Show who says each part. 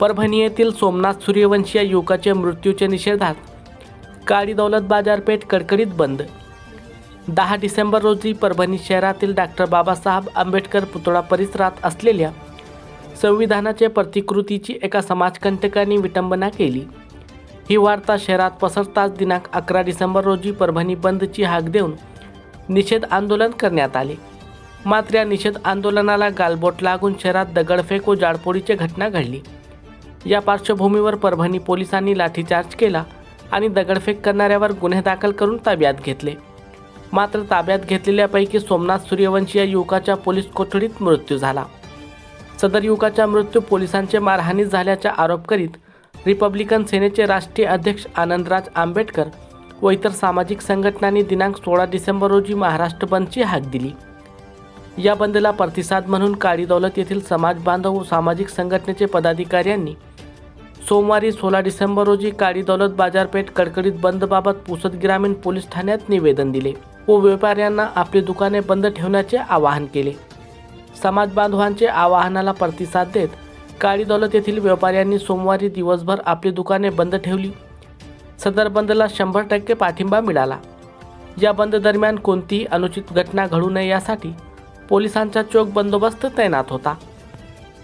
Speaker 1: परभणी येथील सोमनाथ सूर्यवंशी या युवकाच्या मृत्यूच्या निषेधात काळी दौलत बाजारपेठ कडकडीत बंद. दहा डिसेंबर रोजी परभणी शहरातील डॉक्टर बाबासाहेब आंबेडकर पुतळा परिसरात असलेल्या संविधानाच्या प्रतिकृतीची एका समाजकंटकांनी विटंबना केली. ही वार्ता शहरात पसरताच दिनांक अकरा डिसेंबर रोजी परभणी बंदची हाक देऊन निषेध आंदोलन करण्यात आले. मात्र या निषेध आंदोलनाला गालबोट लागून शहरात दगडफेक व जाळपोळीची घटना घडली. या पार्श्वभूमीवर परभणी पोलिसांनी लाठीचार्ज केला आणि दगडफेक करणाऱ्यावर गुन्हे दाखल करून ताब्यात घेतले. मात्र ताब्यात घेतलेल्यापैकी सोमनाथ सूर्यवंशी या युवकाच्या पोलीस कोठडीत मृत्यू झाला. सदर युवकाचा मृत्यू पोलिसांचे मारहाणीत झाल्याचा आरोप करीत रिपब्लिकन सेनेचे राष्ट्रीय अध्यक्ष आनंदराज आंबेडकर व इतर सामाजिक संघटनांनी दिनांक सोळा डिसेंबर रोजी महाराष्ट्र बंदची हाक दिली. या बंदला प्रतिसाद म्हणून काळी दौलत येथील समाज बांधव व सामाजिक संघटनेचे पदाधिकाऱ्यांनी सोमवारी सोळा डिसेंबर रोजी काळी दौलत बाजारपेठ कडकडीत बंदबाबत पुसद ग्रामीण पोलीस ठाण्यात निवेदन दिले. व व्यापाऱ्यांना आपली दुकाने बंद ठेवण्याचे आवाहन केले. समाज बांधवांचे आवाहनाला प्रतिसाद देत काळी दौलत येथील व्यापाऱ्यांनी सोमवारी दिवसभर आपली दुकाने बंद ठेवली. सदर बंदला शंभर टक्के पाठिंबा मिळाला. या बंद दरम्यान कोणतीही अनुचित घटना घडू नये यासाठी पोलिसांचा चोख बंदोबस्त तैनात होता.